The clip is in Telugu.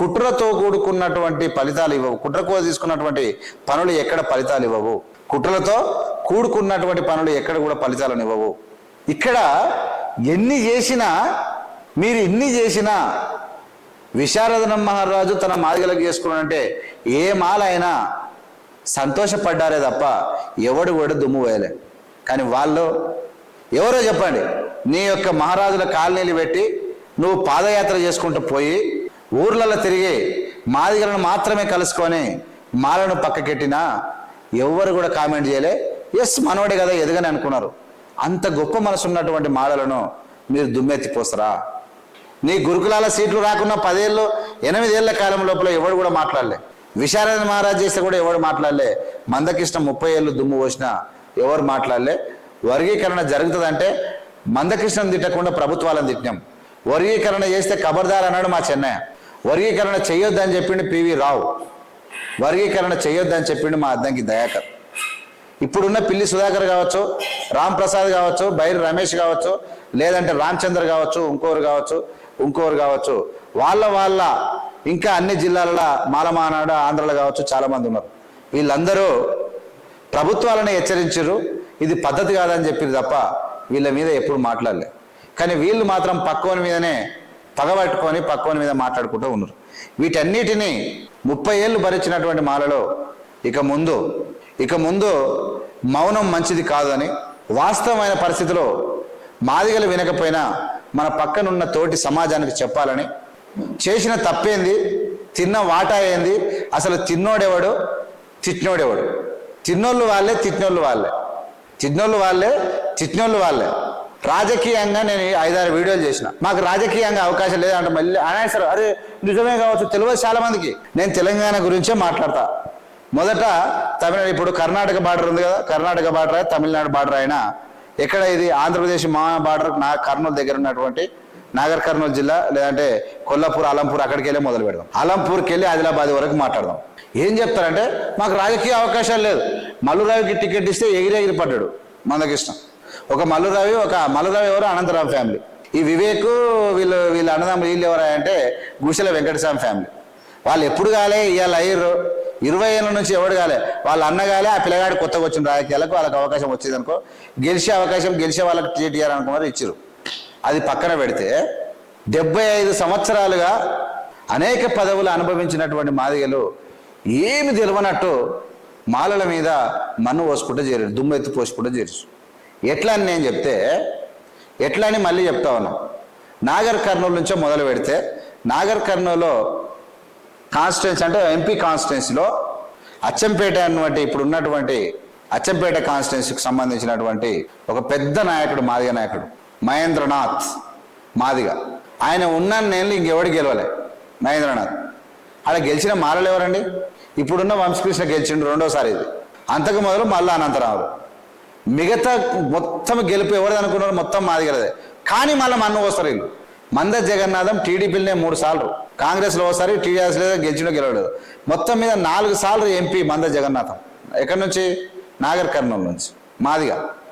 కుట్రతో కూడుకున్నటువంటి ఫలితాలు ఇవ్వవు. కుట్ర కూడా తీసుకున్నటువంటి పనులు ఎక్కడ ఫలితాలు ఇవ్వవు. కుట్రలతో కూడుకున్నటువంటి పనులు ఎక్కడ కూడా ఫలితాలను ఇవ్వవు. ఇక్కడ ఎన్ని చేసినా మీరు ఎన్ని చేసినా విశారదనం మహారాజు తన మాదిగలకు చేసుకున్నాడంటే ఏ మాలైనా సంతోషపడ్డారే తప్ప ఎవడు కూడా దుమ్ము వేయలే. కానీ వాళ్ళు ఎవరో చెప్పండి నీ యొక్క మహారాజుల కాలనీలు పెట్టి నువ్వు పాదయాత్ర చేసుకుంటూ పోయి ఊర్లలో తిరిగి మాదిగలను మాత్రమే కలుసుకొని మాలను పక్కకెట్టినా ఎవరు కూడా కామెంట్ చేయలే. ఎస్ మనవడే కదా ఎదగని అనుకున్నారు. అంత గొప్ప మనసు ఉన్నటువంటి మాలలను మీరు దుమ్మెత్తిపోస్తారా నీ గురుకులాల సీట్లు రాకున్న పదేళ్ళు ఎనిమిదేళ్ళ కాలం లోపల ఎవడు కూడా మాట్లాడలే. విశారద మహారాజ్ చేస్తే కూడా ఎవడు మాట్లాడలే. మందకృష్ణ ముప్పై ఏళ్ళు దుమ్ము పోసినా ఎవరు మాట్లాడలే. వర్గీకరణ జరుగుతుందంటే మందకృష్ణను తిట్టకుండా ప్రభుత్వాలను తిట్టినాం. వర్గీకరణ చేస్తే ఖబర్దార్ అన్నాడు మా చెన్నయ్య. వర్గీకరణ చేయొద్దని చెప్పిండు పివి రావు. వర్గీకరణ చేయొద్దని చెప్పిండు మా అద్దంకి దయాకర్. ఇప్పుడున్న పిల్లి సుధాకర్ కావచ్చు రామ్ ప్రసాద్ కావచ్చు బైరి రమేష్ కావచ్చు లేదంటే రామచంద్ర కావచ్చు ఇంకోరు కావచ్చు ఇంకోరు కావచ్చు వాళ్ళ వాళ్ళ ఇంకా అన్ని జిల్లాలలో మాలమానాడు ఆంధ్రలో కావచ్చు చాలామంది ఉన్నారు. వీళ్ళందరూ ప్రభుత్వాలను హెచ్చరించరు ఇది పద్ధతి కాదని చెప్పారు తప్ప వీళ్ళ మీద ఎప్పుడు మాట్లాడలే. కానీ వీళ్ళు మాత్రం పక్కోని మీదనే పగబట్టుకొని పక్కన మీద మాట్లాడుకుంటూ ఉన్నారు. వీటన్నిటినీ ముప్పై ఏళ్ళు భరించినటువంటి మాలలో ఇక ముందు ఇక ముందు మౌనం మంచిది కాదని వాస్తవమైన పరిస్థితిలో మాదిగలు వినకపోయినా మన పక్కనున్న తోటి సమాజానికి చెప్పాలని. చేసిన తప్పేంది? తిన్న వాటా ఏంది? అసలు తిన్నోడెవడు? తిట్నోడెవడు తిన్నోళ్ళు వాళ్ళే తిట్నోళ్ళు వాళ్ళే. తిట్టినోళ్ళు వాళ్ళే తిట్నోళ్ళు వాళ్ళే. రాజకీయంగా నేను ఐదారు వీడియోలు చేసిన. మాకు రాజకీయంగా అవకాశం లేదంటే మళ్ళీ అనేసారు అరే నిజమే కావచ్చు తెలియదు చాలా మందికి. నేను తెలంగాణ గురించే మాట్లాడతా. మొదట తమిళ ఇప్పుడు కర్ణాటక బార్డర్ ఉంది కదా కర్ణాటక బార్డర్ తమిళనాడు బార్డర్ అయినా ఎక్కడ ఇది ఆంధ్రప్రదేశ్ మా బార్డర్ నా కర్నూలు దగ్గర ఉన్నటువంటి నాగర్ కర్నూలు జిల్లా లేదంటే కొల్లాపూర్ అలంపూర్ అక్కడికి వెళ్ళి మొదలు పెడదాం. అలంపూర్కి వెళ్ళి ఆదిలాబాద్ వరకు మాట్లాడదాం. ఏం చెప్తారంటే మాకు రాజకీయ అవకాశాలు లేదు మల్లురావుకి టికెట్ ఇస్తే ఎగిరి ఎగిరి పడ్డాడు మందకృష్ణ. ఒక మల్లురావి ఒక మల్లురావి ఎవరు? అనంతరావు ఫ్యామిలీ. ఈ వివేక్ వీళ్ళు వీళ్ళ అన్నదమ్ములు వీళ్ళు ఎవరా అంటే గుడిసెల వెంకటస్వామి ఫ్యామిలీ. వాళ్ళు ఎప్పుడు కాలే ఇవాళ అయ్యారు ఇరవై ఏళ్ళ నుంచి ఎవడు కాలే. వాళ్ళ అన్నగాలే ఆ పిల్లగాడు కొత్తగా వచ్చిన రాజకీయాలకు వాళ్ళకి అవకాశం వచ్చింది అనుకో. గెలిచే అవకాశం గెలిచే వాళ్ళకి టీటీఆర్ అనుకున్నారు ఇచ్చారు అది పక్కన పెడితే డెబ్బై ఐదు సంవత్సరాలుగా అనేక పదవులు అనుభవించినటువంటి మాదిగలు ఏమి తెలియనట్టు మాలల మీద మన్ను పోసుకుంటూ చేరారు దుమ్ము పోసుకుంటూ చేరు ఎట్లా అని నేను చెప్తే ఎట్లా అని మళ్ళీ చెప్తా ఉన్నాం. నాగర్ కర్నూలు నుంచో మొదలు పెడితే నాగర్ కర్నూలో కాన్స్టిట్యున్సీ అంటే ఎంపీ కాన్స్టిట్యున్సీలో అచ్చంపేట అన్నటువంటి ఇప్పుడు ఉన్నటువంటి అచ్చంపేట కాన్స్టిట్యున్సీకి సంబంధించినటువంటి ఒక పెద్ద నాయకుడు మాదిగ నాయకుడు మహేంద్రనాథ్ మాదిగ. ఆయన ఉన్న నేను ఇంకెవడు గెలవలే మహేంద్రనాథ్. అలా గెలిచిన మారలేవరండి ఎవరండి? ఇప్పుడున్న వంశకృష్ణ గెలిచిండు రెండోసారి ఇది. అంతకు మొదలు మళ్ళా అనంతరావు. మిగతా మొత్తం గెలుపు ఎవరిది అనుకున్నారు మొత్తం మాదిగలదే కానీ మళ్ళీ మన్ను వస్తారు వీళ్ళు. మంద జగన్నాథం టీడీపీలనే మూడు సార్లు. కాంగ్రెస్లో ఒకసారి టీఆర్ఎస్ లేదా గెలిచినో గెలవలేదు. మొత్తం మీద నాలుగు సార్లు ఎంపీ మంద జగన్నాథం. ఎక్కడి నుంచి? నాగర్ కర్నూలు నుంచి. మాదిగా.